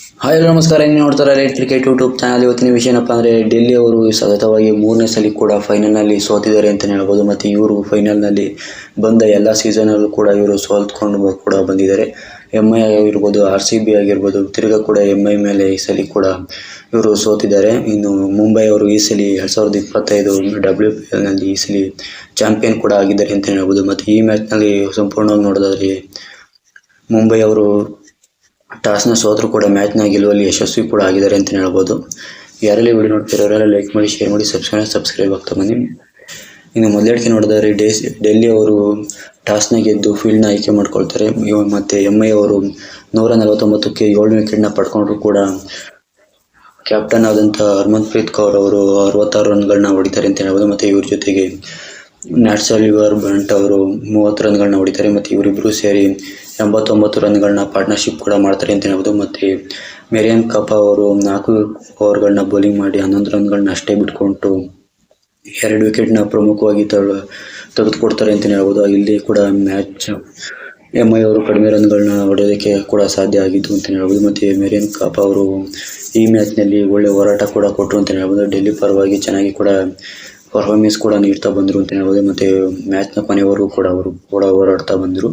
Hi ಎಲ್ಲರೂ ನಮಸ್ಕಾರ. ಏನು ನೋಡ್ತಾರೆ ಲೈಟ್ ಕ್ರಿಕೆಟ್ ಯೂಟ್ಯೂಬ್ ಚಾನಲ್ ಇವತ್ತಿನ ವಿಷಯ ಏನಪ್ಪ ಅಂದರೆ ಡೆಲ್ಲಿ ಅವರು ಸತತವಾಗಿ ಮೂರನೇ ಸಲ ಕೂಡ ಫೈನಲ್ನಲ್ಲಿ ಸೋತಿದ್ದಾರೆ ಅಂತಲೇ ಹೇಳ್ಬೋದು. ಮತ್ತು ಇವರು ಫೈನಲ್ನಲ್ಲಿ ಬಂದ ಎಲ್ಲ ಸೀಸನಲ್ಲೂ ಕೂಡ ಇವರು ಸೋಲ್ತ್ಕೊಂಡು ಕೂಡ ಬಂದಿದ್ದಾರೆ. ಎಂ ಐ ಆಗಿರ್ಬೋದು ಆರ್ ಸಿ ಬಿ ಆಗಿರ್ಬೋದು, ತಿರ್ಗಾ ಕೂಡ ಎಂ ಐ ಮೇಲೆ ಈ ಸಲ ಕೂಡ ಇವರು ಸೋತಿದ್ದಾರೆ. ಇನ್ನು ಮುಂಬೈ ಅವರು ಈ ಸಲ ಎರಡು ಸಾವಿರದ ಇಪ್ಪತ್ತೈದು ಡಬ್ಲ್ಯೂ ಪಿ ಎಲ್ನಲ್ಲಿ ಈ ಸಲ ಚಾಂಪಿಯನ್ ಕೂಡ ಆಗಿದ್ದಾರೆ ಅಂತಲೇ ಹೇಳ್ಬೋದು. ಮತ್ತು ಈ ಮ್ಯಾಚ್ನಲ್ಲಿ ಸಂಪೂರ್ಣವಾಗಿ ನೋಡೋದಾದ್ರೆ ಮುಂಬೈ ಅವರು ಟಾಸ್ನ ಸೋತರು ಕೂಡ ಮ್ಯಾಚ್ನ ಗೆಲ್ಲುವಲ್ಲಿ ಯಶಸ್ವಿ ಕೂಡ ಆಗಿದ್ದಾರೆ ಅಂತಲೇ ಹೇಳ್ಬೋದು. ಯಾರೆಲ್ಲ ವಿಡಿಯೋ ನೋಡ್ತಿರೋರೆಲ್ಲ ಲೈಕ್ ಮಾಡಿ ಶೇರ್ ಮಾಡಿ ಸಬ್ಸ್ಕ್ರೈಬ್ ಸಬ್ಸ್ಕ್ರೈಬ್ ಆಗ್ತಾ ಬನ್ನಿ. ಇನ್ನು ಮೊದಲೇಟಿಗೆ ನೋಡಿದರೆ ಡೇಸ್ ಡೆಲ್ಲಿ ಅವರು ಟಾಸ್ನ ಗೆದ್ದು ಫೀಲ್ಡ್ನ ಆಯ್ಕೆ ಮಾಡ್ಕೊಳ್ತಾರೆ. ಮತ್ತು ಎಂ ಐ ಅವರು ನೂರ ನಲವತ್ತೊಂಬತ್ತಕ್ಕೆ ಏಳು ವಿಕೆಟ್ನ ಪಡ್ಕೊಂಡ್ರು ಕೂಡ ಕ್ಯಾಪ್ಟನ್ ಆದಂಥ ಹರ್ಮನ್ಪ್ರೀತ್ ಕೌರ್ ಅವರು ಅರವತ್ತಾರು ರನ್ಗಳನ್ನ ಹೊಡಿತಾರೆ ಅಂತ ಹೇಳ್ಬೋದು. ಮತ್ತು ಇವ್ರ ಜೊತೆಗೆ ನ್ಯಾಟ್ಸಲಿವರ್ ಬಂಟ್ ಅವರು ಮೂವತ್ತು ರನ್ಗಳನ್ನ ಹೊಡಿತಾರೆ. ಮತ್ತು ಇವರಿಬ್ಬರು ಸೇರಿ ಎಂಬತ್ತೊಂಬತ್ತು ರನ್ಗಳನ್ನ ಪಾರ್ಟ್ನರ್ಶಿಪ್ ಕೂಡ ಮಾಡ್ತಾರೆ ಅಂತ ಹೇಳ್ಬೋದು. ಮತ್ತು ಮೆರಿಯನ್ ಕಪ ಅವರು ನಾಲ್ಕು ಓವರ್ಗಳನ್ನ ಬೌಲಿಂಗ್ ಮಾಡಿ ಹನ್ನೊಂದು ರನ್ಗಳನ್ನ ಅಷ್ಟೇ ಬಿಟ್ಕೊಂಡು ಎರಡು ವಿಕೆಟ್ನ ಪ್ರಮುಖವಾಗಿ ತಳ, ತೆಗೆದುಕೊಡ್ತಾರೆ ಅಂತಲೇ ಹೇಳ್ಬೋದು. ಇಲ್ಲಿ ಕೂಡ ಮ್ಯಾಚ್ ಎಂ ಐ ಅವರು ಕಡಿಮೆ ರನ್ಗಳನ್ನ ಹೊಡೆಯೋದಕ್ಕೆ ಕೂಡ ಸಾಧ್ಯ ಆಗಿದ್ದು ಅಂತಲೇ ಹೇಳ್ಬೋದು. ಮತ್ತು ಮೇರಿಯನ್ ಕಾಪ ಅವರು ಈ ಮ್ಯಾಚ್ನಲ್ಲಿ ಒಳ್ಳೆ ಹೋರಾಟ ಕೂಡ ಕೊಟ್ಟರು ಅಂತಲೇ ಹೇಳ್ಬೋದು. ಡೆಲ್ಲಿ ಪರವಾಗಿ ಚೆನ್ನಾಗಿ ಕೂಡ ಪರ್ಫಾರ್ಮೆನ್ಸ್ ಕೂಡ ನೀಡ್ತಾ ಬಂದರು ಅಂತಲೇ ಹೇಳ್ಬೋದು. ಮತ್ತು ಮ್ಯಾಚ್ನ ಕೊನೆವರೆಗೂ ಕೂಡ ಅವರು, ಕೂಡ ಹೋರಾಡ್ತಾ ಬಂದರು.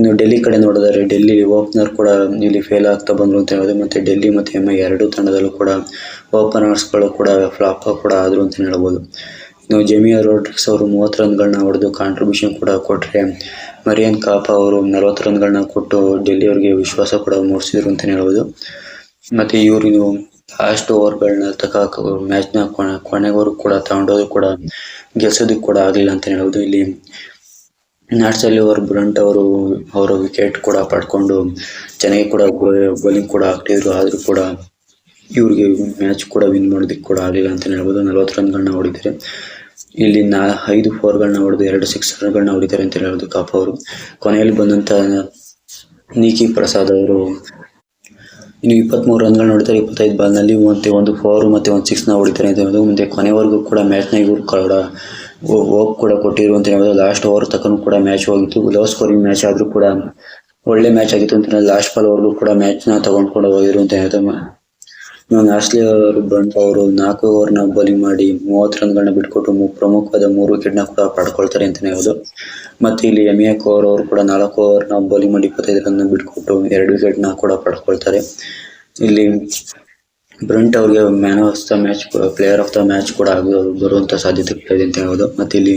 ಇನ್ನು ಡೆಲ್ಲಿ ಕಡೆ ನೋಡಿದರೆ ಡೆಲ್ಲಿ ಓಪನರ್ ಕೂಡ ಇಲ್ಲಿ ಫೇಲ್ ಆಗ್ತಾ ಬಂದರು ಅಂತ ಹೇಳ್ಬೋದು. ಮತ್ತು ಡೆಲ್ಲಿ ಮತ್ತು ಎಂ ಐ ಎರಡೂ ತಂಡದಲ್ಲೂ ಕೂಡ ಓಪನರ್ಸ್ಗಳು ಕೂಡ ಫ್ಲಾಪ್ ಕೂಡ ಆದರು ಅಂತ ಹೇಳ್ಬೋದು. ಇನ್ನು ಜೆಮಿಯಾ ರೋಡ್ರಿಕ್ಸ್ ಅವರು ಮೂವತ್ತು ರನ್ಗಳನ್ನ ಹೊಡೆದು ಕಾಂಟ್ರಿಬ್ಯೂಷನ್ ಕೂಡ ಕೊಟ್ಟರೆ ಮರಿಯನ್ ಕಾಪ ಅವರು ನಲವತ್ತು ರನ್ಗಳನ್ನ ಕೊಟ್ಟು ಡೆಲ್ಲಿ ಅವರಿಗೆ ವಿಶ್ವಾಸ ಕೂಡ ಮೂಡಿಸಿದ್ರು ಅಂತ ಹೇಳ್ಬೋದು. ಮತ್ತು ಇವರು ಲಾಸ್ಟ್ ಓವರ್ಗಳನ್ನ ತಕ್ಕ ಮ್ಯಾಚ್ನ ಕೊನೆ ಕೊನೆವರೆಗೂ ಕೂಡ ತಗೊಂಡೋದು ಕೂಡ ಗೆಲ್ಸೋದಕ್ಕೆ ಕೂಡ ಆಗಲಿಲ್ಲ ಅಂತ ಹೇಳ್ಬೋದು. ಇಲ್ಲಿ ನ್ಯಾಟ್ಸಲ್ಲಿ ಅವರು ಬ್ರಂಟ್ ಅವರು ಅವರು ವಿಕೆಟ್ ಕೂಡ ಪಡ್ಕೊಂಡು ಚೆನ್ನಾಗಿ ಕೂಡ ಬೌಲಿಂಗ್ ಕೂಡ ಆಗ್ತಿದ್ರು ಆದರೂ ಕೂಡ ಇವ್ರಿಗೆ ಮ್ಯಾಚ್ ಕೂಡ ವಿನ್ ಮಾಡೋದಕ್ಕೆ ಕೂಡ ಆಗಲಿಲ್ಲ ಅಂತ ಹೇಳ್ಬೋದು. ನಲವತ್ತು ರನ್ಗಳನ್ನ ಹೊಡಿತಾರೆ. ಇಲ್ಲಿ ನಾ, ಐದು ಫೋರ್ಗಳನ್ನ ಹೊಡೆದು ಎರಡು ಸಿಕ್ಸ್ ರನ್ಗಳನ್ನ ಹೊಡಿತಾರೆ ಅಂತ ಹೇಳೋದು ಕಾಪ ಅವರು. ಕೊನೆಯಲ್ಲಿ ಬಂದಂಥ ನೀಕಿ ಪ್ರಸಾದ್ ಅವರು. ಇನ್ನು ಇಪ್ಪತ್ತ್ಮೂರು ರನ್ಗಳನ್ನ ಹೊಡಿತಾರೆ. ಇಪ್ಪತ್ತೈದು ಬಾಲ್ನಲ್ಲಿ ಮತ್ತೆ ಒಂದು ಫೋರು ಮತ್ತು ಒಂದು ಸಿಕ್ಸ್ನ ಹೊಡಿತಾರೆ ಅಂತ ಹೇಳ್ಬೋದು. ಮುಂದೆ ಕೊನೆವರೆಗೂ ಕೂಡ ಮ್ಯಾಚ್ನ ಇವರು ಕೂಡ ಹೋಗಿ ಕೂಡ ಕೊಟ್ಟಿರು ಅಂತ ಹೇಳ್ಬೋದು. ಲಾಸ್ಟ್ ಓವರ್ ತಕ್ಕನು ಕೂಡ ಮ್ಯಾಚ್ ಹೋಗಿತ್ತು. ಲೋ ಸ್ಕೋರಿಂಗ್ ಮ್ಯಾಚ್ ಆದರೂ ಕೂಡ ಒಳ್ಳೆ ಮ್ಯಾಚ್ ಆಗಿತ್ತು ಅಂತ ಲಾಸ್ಟ್ ಬಾಲ್ವರೆಗೂ ಕೂಡ ಮ್ಯಾಚ್ನ ತಗೊಂಡ್ಕೊಂಡು ಹೋಗಿರು ಅಂತ ಹೇಳ್ತಾರೆ ನಾನು ಆಸ್ಲಿ ಅವರು ಬಂದು ಅವರು ನಾಲ್ಕು ಓವರ್ನ ಬೌಲಿಂಗ್ ಮಾಡಿ ಮೂವತ್ತು ರನ್ಗಳನ್ನ ಬಿಟ್ಕೊಟ್ಟು ಪ್ರಮುಖವಾದ ಮೂರು ವಿಕೆಟ್ನ ಕೂಡ ಪಡ್ಕೊಳ್ತಾರೆ ಅಂತಲೇ ಹೇಳ್ಬೋದು. ಮತ್ತು ಇಲ್ಲಿ ಎಂ ಎ ಕೋರ್ ಅವರು ಕೂಡ ನಾಲ್ಕು ಓವರ್ನ ಬೌಲಿಂಗ್ ಮಾಡಿ ಇಪ್ಪತ್ತೈದು ರನ್ ಬಿಟ್ಕೊಟ್ಟು ಎರಡು ವಿಕೆಟ್ನ ಕೂಡ ಪಡ್ಕೊಳ್ತಾರೆ. ಇಲ್ಲಿ ಬ್ರಂಟ್ ಅವ್ರಿಗೆ man of the match player of the match ಕೂಡ ಆಗಿ ಬರುವಂಥ ಸಾಧ್ಯತೆ ಕೂಡ ಅಂತ ಹೇಳ್ಬೋದು. ಮತ್ತು ಇಲ್ಲಿ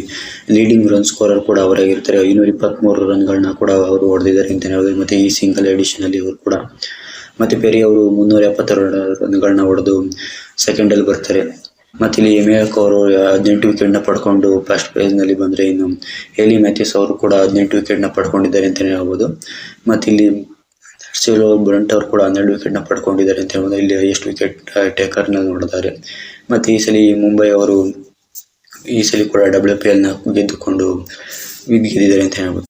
ಲೀಡಿಂಗ್ ರನ್ ಸ್ಕೋರರ್ ಕೂಡ ಅವರಾಗಿರ್ತಾರೆ ಐನೂರ ಇಪ್ಪತ್ತ್ಮೂರು ರನ್ಗಳನ್ನ ಕೂಡ ಅವರು ಹೊಡೆದಿದ್ದಾರೆ ಅಂತ ಹೇಳ್ಬೋದು. ಮತ್ತು ಈ ಸಿಂಗಲ್ ಎಡಿಷನಲ್ಲಿ ಅವರು ಕೂಡ. ಮತ್ತು ಪೆರಿ ಅವರು ಮುನ್ನೂರ ಎಪ್ಪತ್ತಾರು ರನ್ಗಳನ್ನ ಹೊಡೆದು ಸೆಕೆಂಡಲ್ಲಿ ಬರ್ತಾರೆ. ಮತ್ತು ಇಲ್ಲಿ ಎಂ ಎಕ್ ಅವರು ಹದಿನೆಂಟು ವಿಕೆಟ್ನ ಪಡ್ಕೊಂಡು ಫಸ್ಟ್ ಪ್ರೈಸ್ನಲ್ಲಿ ಬಂದರೆ ಇನ್ನು ಹೇಲಿ ಮ್ಯಾಥ್ಯೂಸ್ ಅವರು ಕೂಡ ಹದಿನೆಂಟು ವಿಕೆಟ್ನ ಪಡ್ಕೊಂಡಿದ್ದಾರೆ ಅಂತಲೇ ಹೇಳ್ಬೋದು. ಮತ್ತು ಇಲ್ಲಿ ಸಿಲೋ ಬ್ರಂಟ್ ಅವರು ಕೂಡ ಹನ್ನೆರಡು ವಿಕೆಟ್ನ ಪಡ್ಕೊಂಡಿದ್ದಾರೆ ಅಂತ ಹೇಳ್ಬೋದು. ಇಲ್ಲಿ ಹೈಯೆಸ್ಟ್ ವಿಕೆಟ್ ಟೇಕರ್ನಲ್ಲಿ ನೋಡಿದ್ದಾರೆ. ಮತ್ತು ಈ ಸಲ ಮುಂಬೈ ಅವರು ಈ ಸಲ ಕೂಡ ಡಬ್ಲ್ಯೂ ಪಿ ಎಲ್ನ ಗೆದ್ದುಕೊಂಡು ಗೆದ್ದಿದ್ದಾರೆ ಅಂತ ಹೇಳ್ಬೋದು.